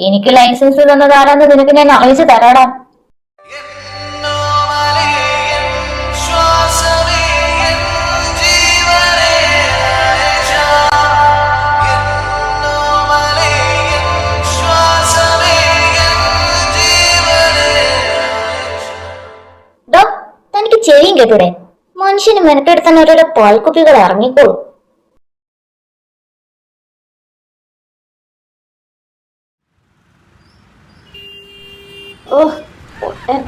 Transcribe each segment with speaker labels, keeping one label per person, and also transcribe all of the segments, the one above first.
Speaker 1: എനിക്ക് ലൈസൻസ് തന്നതാരാന്ന് നിനക്ക് ഞാൻ അറിയിച്ചു തരാടാ. ചെവിയും കേട്ടൂടെ. മനുഷ്യന് മെനക്കെടുത്താൻ ഓരോരോ പാൽക്കുപ്പികൾ ഇറങ്ങിക്കോളൂ. ഓ പൊട്ടൻ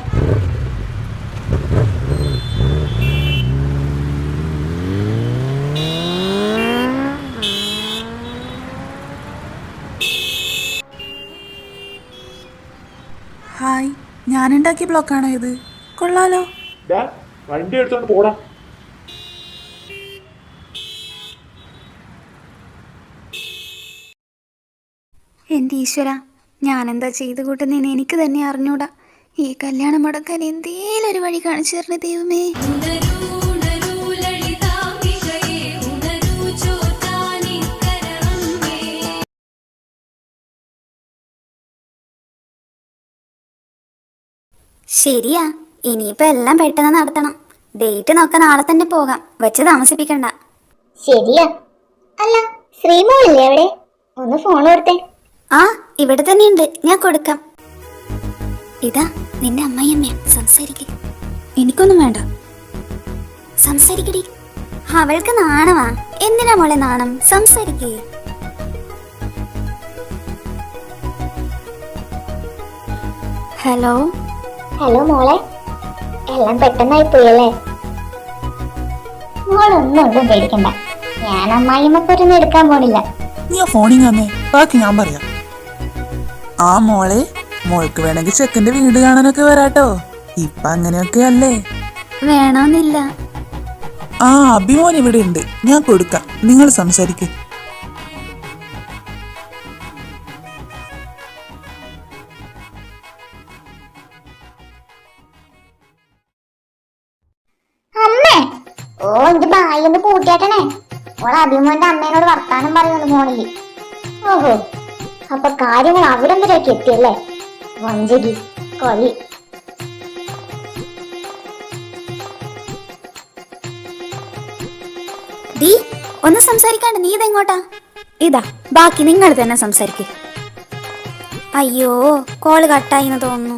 Speaker 2: ഹായ് ഞാനുണ്ടാക്കിയ ബ്ലോക്കാണോ ഇത്? കൊള്ളാലോ.
Speaker 3: വണ്ടി എടുത്തോണ്ട് പോടാ.
Speaker 4: എന്റെ ഈശ്വര ഞാനെന്താ ചെയ്തു കൂട്ടുന്നതിന് എനിക്ക് തന്നെ അറിഞ്ഞൂടാ. ഈ കല്യാണം മുടക്കാൻ എന്തേലും ഒരു വഴി കാണിച്ചു തരണേ ദൈവമേ. ശരിയാ ഇനിയിപ്പോ എല്ലാം പെട്ടെന്ന് നടത്തണം. ഡേറ്റ് നോക്കാൻ നാളെ തന്നെ പോകാം. വെച്ച് താമസിപ്പിക്കണ്ട.
Speaker 1: ശരിയാ. അല്ല ശ്രീമോളില്ലേ അവിടെ? ഒന്ന് ഫോൺ കൊടുത്തേ.
Speaker 4: ആ ഇവിടെ തന്നെയുണ്ട്. ഞാൻ കൊടുക്കാം. ഇതാ നിന്റെ അമ്മയമ്മ സംസാരിക്ക. എനിക്കൊന്നും വേണ്ട. സംസാരിക്കടി. അവൾക്ക് നാണമാ എന്തിനാ മോളെ നാണം? സംസാരിക്കേ. ഹലോ?
Speaker 1: ഹലോ മോളെ. എല്ലാം പെട്ടെന്നായി പോയല്ലേ മോളൊന്നും ഒന്നും പേടിക്കണ്ട ഞാൻ അമ്മായിമ്മക്കൊരൊന്നും എടുക്കാൻ പോണില്ല.
Speaker 2: നീ ആ ഫോണിൽ ഞാൻ പറയാം. ആ മോളെ മോൾക്ക് വേണമെങ്കിൽ ചെക്കന്റെ വീട് കാണാനൊക്കെ വരാട്ടോ. ഇപ്പൊ അങ്ങനെയൊക്കെ അല്ലേ?
Speaker 4: വേണമെന്നില്ല
Speaker 2: ആ അഭിമോൻ ഇവിടെ ഉണ്ട്. ഞാൻ കൊടുക്കാം. നിങ്ങൾ സംസാരിക്കും.
Speaker 1: അമ്മേ ഓ എന്റെ ബായി ഒന്ന് ഓളെ അഭിമോന്റെ അമ്മേനോട് വർത്താനം പറയുന്നു ഫോണിൽ ഓഹോ. അപ്പൊ കാര്യങ്ങൾ അവിടം വരെയൊക്കെ എത്തിയല്ലേ വഞ്ചകി കൊലി.
Speaker 4: ഡീ ഒന്ന് സംസാരിക്കാണ്ട് നീ ഇതെങ്ങോട്ടാ ഇതാ ബാക്കി നിങ്ങൾ തന്നെ സംസാരിക്കേ. അയ്യോ കോൾ കട്ടായി എന്ന് തോന്നുന്നു.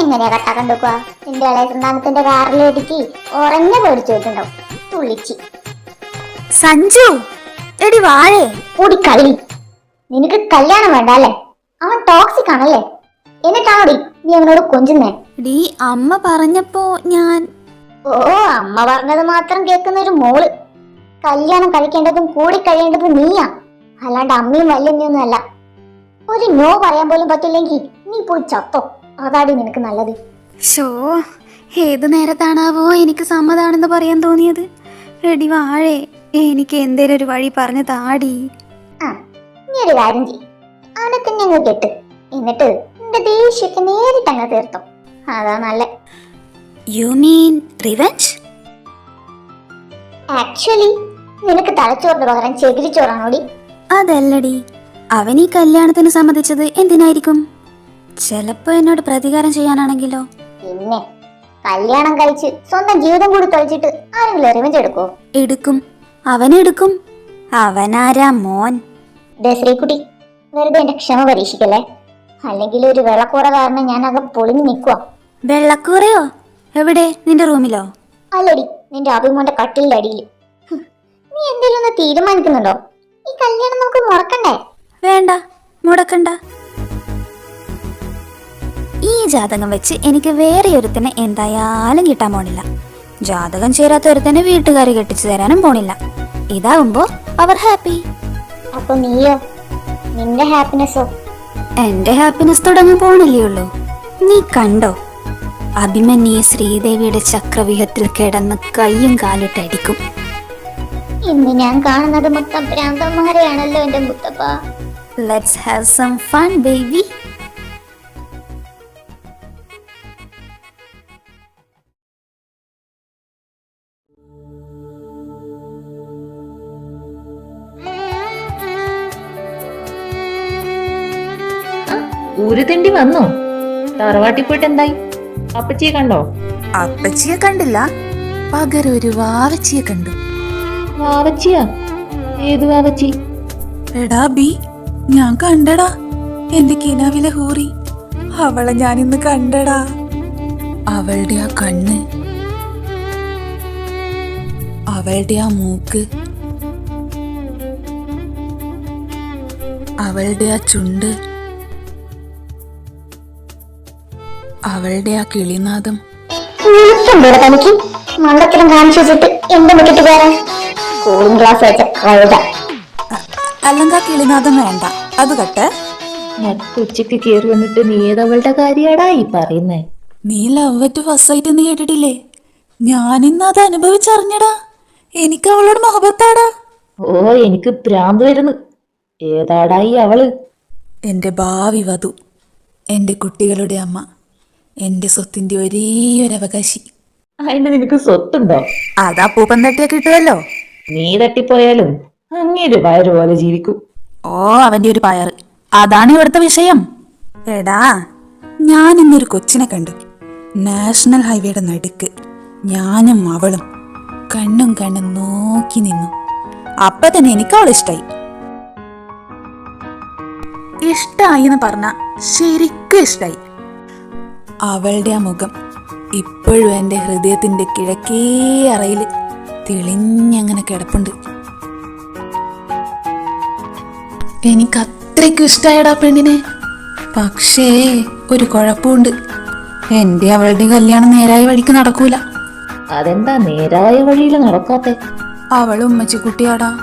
Speaker 1: എങ്ങനെയാ കട്ടാക്കാൻ നോക്കുക എന്റെ ഇളയ സന്താനത്തിന്റെ കാറിൽ ഇടിച്ച് ഉറഞ്ഞ പേടിച്ചു വെച്ചിട്ടുണ്ടാവും. തുള്ളിച്ച്.
Speaker 4: സഞ്ജു എടി വാഴേ.
Speaker 1: കൂടി കളി നിനക്ക് കല്യാണം വേണ്ട അല്ലേ? അവൻ ടോക്സിക് ആണല്ലേ? എന്നിട്ടാണോടി നീ അവനോട് കൊഞ്ചുന്നേ?
Speaker 4: ഡീ അമ്മ പറഞ്ഞപ്പോ ഞാൻ
Speaker 1: ഓ അമ്മ പറഞ്ഞത് മാത്രം കേൾക്കുന്ന ഒരു മോൾ. കല്യാണം കഴിക്കേണ്ടതും കൂടി കഴിയേണ്ടതും നീയാ. അല്ലാണ്ട് അമ്മയും വല്യമ്മയൊന്നും അല്ല. ഒരു നോ പറയാൻ പോലും പറ്റില്ലെങ്കിൽ നീ പോയി ചത്തോ. അതാടി നിനക്ക് നല്ലത്.
Speaker 4: ഷോ ഏത് നേരത്താണാവോ എനിക്ക് സമ്മതാണെന്ന് പറയാൻ തോന്നിയത്? എടി വാഴേ എനിക്ക് എന്തേലും ഒരു വഴി പറഞ്ഞു താടി.
Speaker 1: ഒരു കാര്യം ചെയ്യും. അവനെ തന്നെ അങ്ങ് കെട്ട്. എന്നിട്ട് നിന്റെ ദേഷ്യത്തെ നേരിട്ട് അങ്ങ് തീർത്തോ. അതാ നല്ല.
Speaker 4: യു മീൻ റിവെഞ്ച്
Speaker 1: ആക്ച്വലി നിനക്ക് തലച്ചോറിന് പകരം ചെകിരിച്ചോറാണോടി
Speaker 4: അതല്ലടി. അവൻ ഈ കല്യാണത്തിന് സമ്മതിച്ചത് എന്തിനായിരിക്കും? ചിലപ്പോ എന്നോട് പ്രതികാരം ചെയ്യാനാണെങ്കിലോ?
Speaker 1: പിന്നെ കല്യാണം കഴിച്ച് സ്വന്തം ജീവിതം കൂടി തൊഴിച്ചിട്ട് ആരെങ്കിലും റിവെഞ്ച് എടുക്കോ
Speaker 4: എടുക്കും. അവനെടുക്കും. അവനാരാ മോൻ?
Speaker 1: ശ്രീകുട്ടി വെറുതെ എന്റെ ക്ഷമ പരീക്ഷിക്കല്ലേ? അല്ലെങ്കിൽ ഒരു വെള്ളക്കൂറ കാരണം ഞാൻ അകം പൊളിഞ്ഞു നിൽക്കുക
Speaker 4: വെള്ളക്കൂറയോ? എവിടെ? നിന്റെ റൂമിലോ?
Speaker 1: അല്ലടി നിന്റെ അഭിമോന്റെ കട്ടിലിന്റെ അടിയിൽ. നീ എന്തെങ്കിലും ഒന്ന് തീരുമാനിക്കുന്നുണ്ടോ? ഈ കല്യാണം നമുക്ക് മുറക്കണ്ടേ?
Speaker 4: വേണ്ട മുടക്കണ്ട. ഈ ജാതകം വെച്ച് എനിക്ക് വേറെ ഒരുത്തിനെ എന്തായാലും കിട്ടാൻ പോണില്ല. ജാതകം ചേരാത്ത ഒരുത്തനെ വീട്ടുകാർ കെട്ടിച്ചു തരാനും പോണില്ല. ഇതാവുമ്പോ അവർ ഹാപ്പി
Speaker 1: അപ്പൊ നീയോ? നിന്റെ ഹാപ്പിനെസ്സോ
Speaker 4: എന്റെ ഹാപ്പിനെസ് തുടങ്ങാൻ പോണല്ലേ ഉള്ളൂ. നീ കണ്ടോ? അഭിമന്യെ ശ്രീദേവിയുടെ ചക്രവ്യൂഹത്തിൽ കിടന്ന് കയ്യും കാലിട്ടടിക്കും
Speaker 1: ഇന്ന് ഞാൻ കാണുന്നത് മൊത്തം ഭ്രാന്തന്മാരെയാണല്ലോ എന്റെ മുത്തപ്പ.
Speaker 4: Let's have some fun baby
Speaker 5: ഊരുതിണ്ടി വന്നു. തറവാട്ടിൽ പോയിട്ട് എന്തായി അപ്പച്ചിയെ കണ്ടോ?
Speaker 2: അപ്പച്ചിയെ കണ്ടില്ല. പകരം ഒരു വാവച്ചിയെ കണ്ടു.
Speaker 5: വാവച്ചിയാ? ഏത് വാവച്ചി?
Speaker 2: എടാ ബി ഞാൻ കണ്ടടാ. എന്റെ കിനാവിലെ ഹൂറി. അവളെ ഞാൻ ഇന്ന് കണ്ടടാ. അവളുടെ ആ കണ്ണ്. അവളുടെ ആ മൂക്ക്. അവളുടെ ആ ചുണ്ട്. അവളുടെ ആ കിളിനാദം.
Speaker 1: തനിക്ക്? മണ്ടത്തരം കാണിച്ചു വെച്ചിട്ട് എന്റെ മുറ്റത്ത് കയറാൻ കൂളിംഗ് ഗ്ലാസ് വെച്ച കഴുത
Speaker 2: അല്ലെങ്കിൽ ആ കിളിനാദം വേണ്ട. അത് കട്ട്.
Speaker 5: ഉച്ചയ്ക്ക് കയറി വന്നിട്ട് നീ ഏതവളുടെ കാര്യാടാ ഈ പറയുന്നേ?
Speaker 2: നീ ലവ് അറ്റ് ഫസ്റ്റ് ആയിട്ട് എന്ന് കേട്ടിട്ടില്ലേ? ഞാനിന്ന് അത് അനുഭവിച്ചറിഞ്ഞടാ. എനിക്ക് അവളോട് മൊഹബത്താടാ.
Speaker 5: ഓ എനിക്ക് ഭ്രാന്ത് വരുന്നു. ഏതാടായി അവൾ?
Speaker 2: എന്റെ ഭാവി വധു. എന്റെ കുട്ടികളുടെ അമ്മ. എന്റെ സ്വത്തിന്റെ ഒരേ ഒരു അവകാശി
Speaker 5: അതിന്റെ നിനക്ക് സ്വത്തുണ്ടോ?
Speaker 2: അതാ പൂപ്പൻ തട്ടിയാ കിട്ടുമല്ലോ
Speaker 5: നീ തട്ടിപ്പോയാലും അങ്ങേര് വയറ് പോലെ ജീവിക്കൂ.
Speaker 2: ഓ അവന്റെ ഒരു പയറ്. അതാണ് ഇവിടുത്തെ വിഷയം. എടാ ഞാൻ ഇന്നൊരു കൊച്ചിനെ കണ്ടു. നാഷണൽ ഹൈവേയുടെ നടുക്ക്. ഞാനും അവളും കണ്ണും കണ്ണും നോക്കി നിന്നു. അപ്പൊ തന്നെ എനിക്ക് അവൾ ഇഷ്ടായി. ഇഷ്ടായി എന്ന് പറഞ്ഞ ശരിക്കും ഇഷ്ടായി. അവളുടെ ആ മുഖം. ഇപ്പോഴും എന്റെ ഹൃദയത്തിന്റെ കിഴക്കേ അറയിൽ തെളിഞ്ഞങ്ങനെ കിടപ്പുണ്ട്. എനിക്ക് അത്രയ്ക്കും ഇഷ്ടമായടാ പെണ്ണിനെ. പക്ഷേ ഒരു കുഴപ്പമുണ്ട്. എന്റെ അവളുടെ കല്യാണം നേരായ വഴിക്ക് നടക്കൂല.
Speaker 5: അതെന്താ നേരായ വഴിയിൽ നടക്കാത്ത?
Speaker 2: അവൾ ഉമ്മച്ചിക്കുട്ടിയാടാ.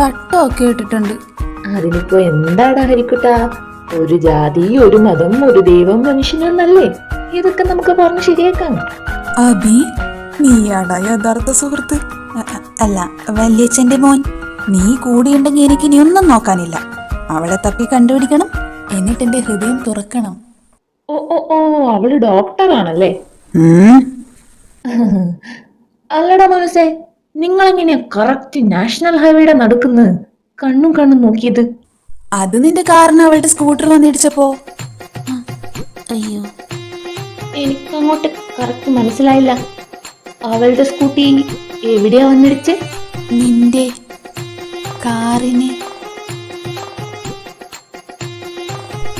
Speaker 2: തട്ടമൊക്കെ ഇട്ടിട്ടുണ്ട്.
Speaker 5: അതിനിപ്പോ എന്താടാ ഹരിക്കുട്ടാ? ഒരു ജാതി ഒരു മതം ഒരു ദൈവം മനുഷ്യനെന്നല്ലേ ഇതൊക്കെ നമുക്ക് പറഞ്ഞു ശരിയാക്കാം.
Speaker 2: അബി നീയാടാ യഥാർത്ഥ സുഹൃത്ത്. അല്ല വല്യച്ഛന്റെ മോൻ. നീ കൂടിയുണ്ടെങ്കിൽ എനിക്ക് ഇനി ഒന്നും നോക്കാനില്ല. അവളെ തപ്പി കണ്ടുപിടിക്കണം. എന്നിട്ട് എന്റെ ഹൃദയം തുറക്കണം.
Speaker 5: ഓ ഓ ഓ അവൾ ഡോക്ടറാണല്ലേ? അല്ലടാ മനസ്സേ നിങ്ങൾ എങ്ങനെയാ കറക്റ്റ് നാഷണൽ ഹൈവേയുടെ നടക്കുന്നത് കണ്ണും കണ്ണും നോക്കിയത്?
Speaker 2: അത് നിന്റെ കാറിന് അവളുടെ സ്കൂട്ടർ വന്നിടിച്ചപ്പോ. അയ്യോ.
Speaker 5: എനിക്കങ്ങോട്ട് കറക്റ്റ് മനസ്സിലായില്ല. അവളുടെ സ്കൂട്ടി എവിടെയാ വന്നിടിച്ച്?
Speaker 2: നിന്റെ കാറിന്.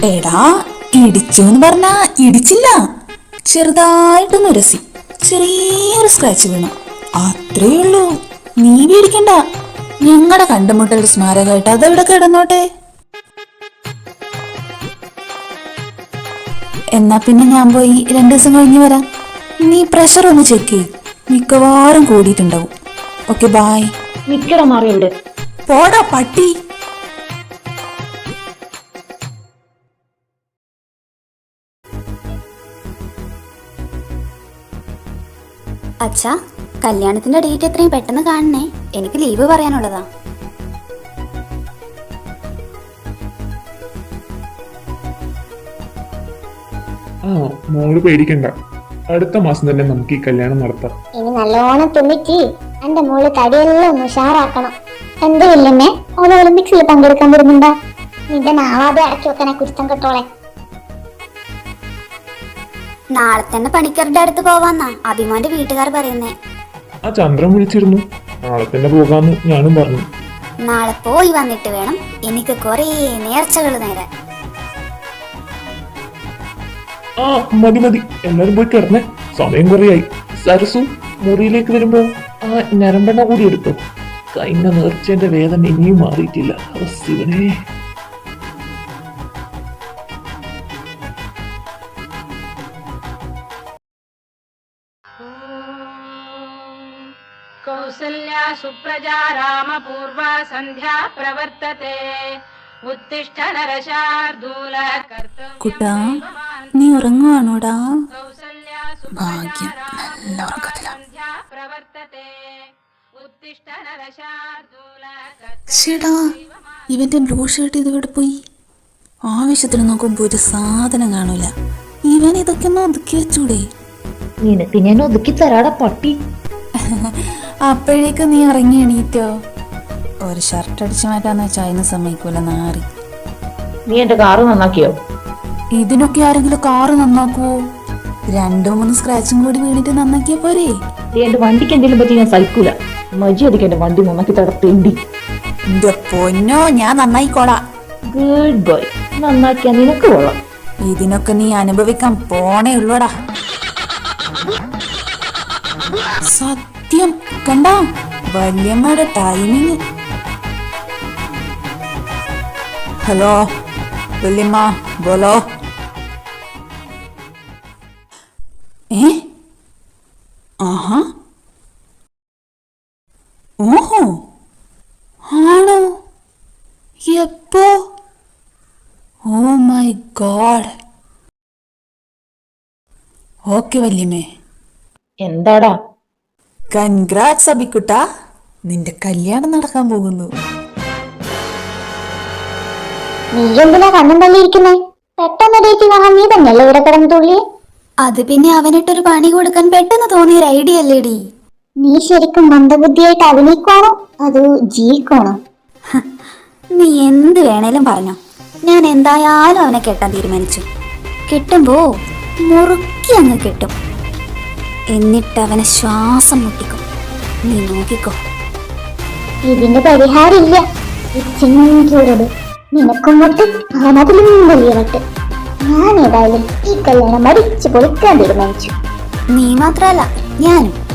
Speaker 2: എടാ ഇടിച്ചു എന്ന് പറഞ്ഞാ ഇടിച്ചില്ല. ചെറുതായിട്ടൊന്ന് ഉരസി. ചെറിയൊരു സ്ക്രാച്ച് വീണു. അത്രേ ഉള്ളൂ. നീ പേടിക്കണ്ട. ഞങ്ങളുടെ കണ്ടുമുട്ടൽ സ്മാരകമായിട്ട് അതെവിടെ കിടന്നോട്ടെ. എന്നാ പിന്നെ ഞാൻ പോയി രണ്ടു ദിവസം കഴിഞ്ഞ് വരാം. നീ പ്രഷർ ഒന്ന് ചെക്ക് ചെയ് മിക്കവാറും കൂടിയിട്ടുണ്ടാവും. ഓക്കെ ബായ്
Speaker 5: നിക്കട മാറി ഇവിടെ
Speaker 2: പോടാ പട്ടി.
Speaker 4: അച്ഛാ കല്യാണത്തിന്റെ ഡേറ്റ് എത്രയും പെട്ടെന്ന് കാണണേ. എനിക്ക് ലീവ് പറയാനുള്ളതാ.
Speaker 3: ആ മോൾ പേടിക്കണ്ട. അടുത്ത മാസം തന്നെ നമുക്ക് ഈ കല്യാണം നടത്താം.
Speaker 1: ഇനി നല്ലോണം തിന്നിട്ട് എന്റെ മോൾ തടിയെല്ലാം ഒന്ന് ഉഷാറാക്കണം. എന്റെ ഇല്ലമ്മേ ഓൾ ഒളിമ്പിക്സിൽ പങ്കെടുക്കാൻ വരുന്നുണ്ടോ? നിന്റെ നാളാതെ അടക്കി വെക്കണേ കുരുത്തം കെട്ടോളെ.
Speaker 4: നാളെ തന്നെ പണിക്കരുടെ അടുത്ത് പോവാന്നാ അഭിമാന്റെ വീട്ടുകാർ പറയുന്നേ.
Speaker 3: ആ ചന്ദ്രൻ വിളിച്ചിരുന്നു. നാളെ തന്നെ പോകാന്ന് ഞാനും പറഞ്ഞു.
Speaker 4: നാളെ പോയി വന്നിട്ട് വേണം എനിക്ക് കുറേ നേർച്ചകൾ നേരാൻ.
Speaker 3: ആ മതി മതി. എല്ലാരും പോയി കിടന്നേ. സമയം കുറയായി. സരസു മുറിയിലേക്ക് വരുമ്പോ ആ ഞരമ്പെണ്ണ കൂടി എടുത്തു. കൈന നേർച്ചേന്റെ വേദന ഇനിയും മാറിയിട്ടില്ല. ശിവനെ.
Speaker 6: കൗസല്യാ സുപ്രജാ രാമപൂർവ സന്ധ്യാ പ്രവർത്തത്തെ. ഉത്തിഷ്ഠ നരശാർദൂല
Speaker 2: കർത്തവ്യ നീ ഉറങ്ങുവാണോടാ? ഭാഗ്യം നല്ല ഉറക്കത്തിലാടാ ഇവന്റെ ബ്ലൂ ഷർട്ട് ഇതുവിടെ പോയി? ആവശ്യത്തിന് നോക്കുമ്പോ ഒരു സാധനം കാണൂല. ഇവൻ ഇതൊക്കെ ഒന്ന് ഒതുക്കി വെച്ചൂടെ?
Speaker 5: നിനക്ക് ഞാൻ ഒതുക്കി തരാടാ പട്ടി.
Speaker 2: അപ്പോഴേക്കും നീ ഇറങ്ങി എണീറ്റോ? ഒരു ഷർട്ട് അടിച്ചു മാറ്റാന്ന് വെച്ചാൽ അതിന് സമ്മതിക്കൂല നാറി.
Speaker 5: നീ എന്റെ കാറ് നന്നാക്കിയോ?
Speaker 2: ഇതിനൊക്കെ ആരെങ്കിലും കാറ് നന്നാക്കുവോ? രണ്ടു മൂന്ന് സ്ക്രാച്ചും കൂടി വീണിട്ട് നന്നാക്കിയ പോരെ?
Speaker 5: എന്റെ വണ്ടിക്ക് എന്തെങ്കിലും പറ്റി ഞാൻ സഹിക്കൂല. മര്യാദയ്ക്ക് എന്റെ വണ്ടി നന്നാക്കി തടത്തേണ്ടി.
Speaker 2: എന്റെ പൊന്നോ ഞാൻ നന്നായിക്കോളാം.
Speaker 5: ഗുഡ് ബോയ് നന്നാക്കിയാ നിനക്ക് കൊള്ളാം.
Speaker 2: ഇതിനൊക്കെ നീ അനുഭവിക്കാൻ പോണേ ഉള്ളൂടാ. സത്യം കണ്ട? വല്യമ്മയുടെ ടൈമിങ് ഹലോ വല്യമ്മ ബോലോ. മൈ ഗോഡ് ഓക്കെ വല്യമ്മേ.
Speaker 5: എന്താടാ?
Speaker 2: കൺഗ്രാറ്റ്സ് അബിക്കുട്ട. നിന്റെ കല്യാണം നടക്കാൻ പോകുന്നു.
Speaker 1: നീ എന്തിനാ കണ്ണും തള്ളിയിരിക്കുന്നേ പെട്ടെന്ന് ഡേറ്റ് വാങ്ങാൻ നീ തന്നെയല്ലേ ഇവിടെ കിടന്ന് തുള്ളിയേ
Speaker 4: അത് പിന്നെ അവനിട്ടൊരു പണി കൊടുക്കാൻ പെട്ടെന്ന് തോന്നിയൊരു ഐഡിയ അല്ലേടി.
Speaker 1: നീ ശരിക്കും മന്ദബുദ്ധിയായിട്ട് അഭിനയിക്കുവാണോ? അതോ ജീവിക്കുവാണോ
Speaker 4: നീ എന്ത് വേണേലും പറഞ്ഞോ. ഞാൻ എന്തായാലും അവനെ കെട്ടാൻ തീരുമാനിച്ചു. കെട്ടുമ്പോ മുറുക്കി അങ്ങ് കെട്ടും. എന്നിട്ട് അവനെ ശ്വാസം മുട്ടിക്കും. നീ നോക്കിക്കോ.
Speaker 1: ഇതിന്റെ പരിഹാരമില്ല. ചൂടോട് നിനക്കും മുട്ട് അവനതിലും വലിയ വട്ട് ഞാൻ ഏതായാലും ഈ കല്യാണം മരിച്ചു പൊളിക്കാൻ തീരുമാനിച്ചു.
Speaker 4: നീ മാത്രല്ല ഞാനും.